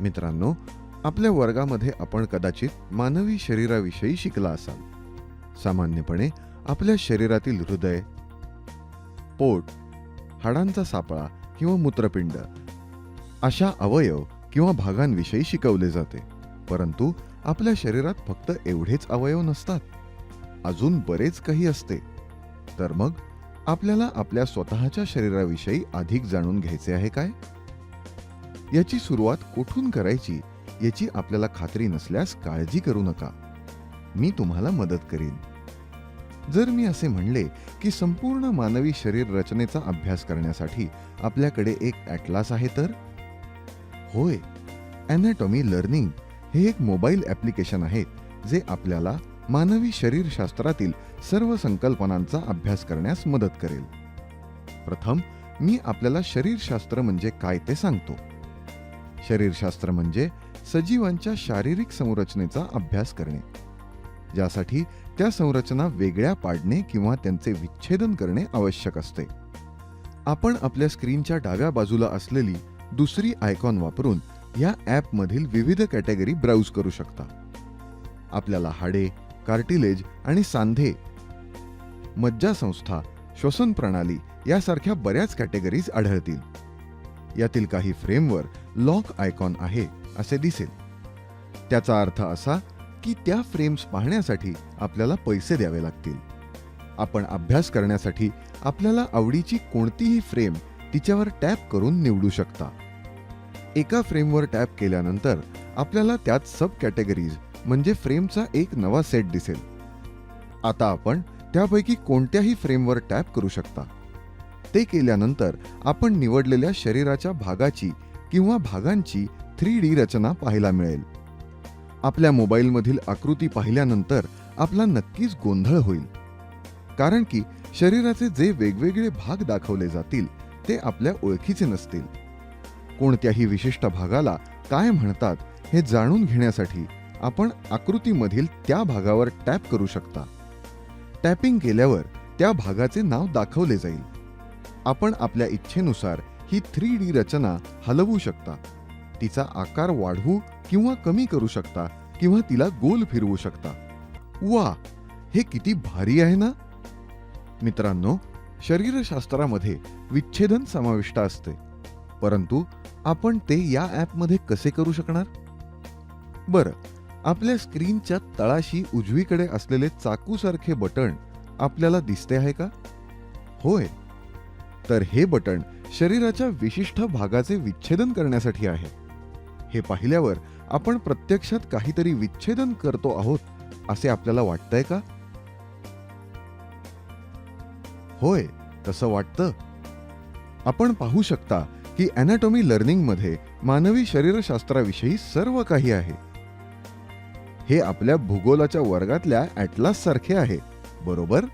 मित्रांनो आपल्या वर्गामध्ये आपण कदाचित मानवी शरीराविषयी शिकला असाल. सामान्यपणे आपल्या शरीरातील हृदय पोट हाडांचा सापळा किंवा मूत्रपिंड अशा अवयव किंवा भागांविषयी शिकवले जाते. परंतु आपल्या शरीरात फक्त एवढेच अवयव नसतात. अजून बरेच काही असते. तर मग आपल्याला आपल्या स्वतःच्या शरीराविषयी अधिक जाणून घ्यायचे आहे काय? याची सुरुवात कुठून करायची याची आपल्याला खात्री नसल्यास काळजी करू नका. मी तुम्हाला मदत करीन. जर मी असे म्हणले की संपूर्ण मानवी शरीर रचनेचा अभ्यास करण्यासाठी आपल्याकडे एक ॲटलास आहे तर? होय. अॅनाटॉमी लर्निंग हे एक मोबाईल ॲप्लिकेशन आहे जे आपल्याला मानवी शरीरशास्त्रातील सर्व संकल्पनांचा अभ्यास करण्यास मदत करेल. प्रथम मी आपल्याला शरीरशास्त्र म्हणजे काय ते सांगतो. शरीरशास्त्र म्हणजे सजीवांच्या शारीरिक संरचनेचा अभ्यास करणे. ज्यासाठी त्या संरचना वेगळ्या पाडणे किंवा त्यांचे विच्छेदन करणे आवश्यक असते. आपण आपल्या स्क्रीनच्या डाव्या बाजूला असलेली दुसरी आयकॉन वापरून या ॲपमधील विविध कॅटेगरी ब्राउज करू शकता. आपल्याला हाडे कार्टिलेज आणि सांधे मज्जासंस्था श्वसन प्रणाली यासारख्या बऱ्याच कॅटेगरीज आढळतील. यातील काही फ्रेमवर लॉक आयकॉन आहे असे दिसेल. त्याचा अर्थ असा की त्या फ्रेम्स पाहण्यासाठी आपल्याला पैसे द्यावे लागतील. आपण अभ्यास करण्यासाठी आपल्याला आवडीची कोणतीही फ्रेम तिच्यावर टॅप करून निवडू शकता. एका फ्रेमवर टॅप केल्यानंतर आपल्याला त्यात सब कॅटेगरीज म्हणजे फ्रेमचा एक नवा सेट दिसेल. आता आपण त्यापैकी कोणत्याही फ्रेमवर टॅप करू शकता. ते केल्यानंतर आपण निवडलेल्या शरीराच्या भागाची किंवा भागांची थ्री डी रचना पाहायला मिळेल. आपल्या मोबाईलमधील आकृती पाहिल्यानंतर आपला नक्कीच गोंधळ होईल. कारण की शरीराचे जे वेगवेगळे भाग दाखवले जातील ते आपल्या ओळखीचे नसतील. कोणत्याही विशिष्ट भागाला काय म्हणतात हे जाणून घेण्यासाठी आपण आकृतीमधील त्या भागावर टॅप करू शकता. टॅपिंग केल्यावर त्या भागाचे नाव दाखवले जाईल. आपण आपल्या इच्छेनुसार ही थ्री डी रचना हलवू शकता. तिचा आकार वाढवू किंवा कमी करू शकता किंवा तिला गोल फिरवू शकता. वा हे किती भारी आहे ना? मित्रांनो शरीरशास्त्रामध्ये विच्छेदन समाविष्ट असते. परंतु आपण ते या ॲपमध्ये कसे करू शकणार? बरं आपल्या स्क्रीनच्या तळाशी उजवीकडे असलेले चाकूसारखे बटण आपल्याला दिसते आहे का? होय तर हे बटण शरीराच्या विशिष्ट भागाचे विच्छेदन करण्यासाठी आहे. हे पाहिल्यावर आपण प्रत्यक्षात काहीतरी विच्छेदन करतो आहोत असे आपल्याला वाटतंय का? होय तसं वाटतं. आपण पाहू शकता की अॅनाटॉमी लर्निंगमध्ये मानवी शरीरशास्त्राविषयी सर्व काही आहे. हे आपल्या भूगोलाच्या वर्गातल्या ॲटलास सारखे आहे बरोबर?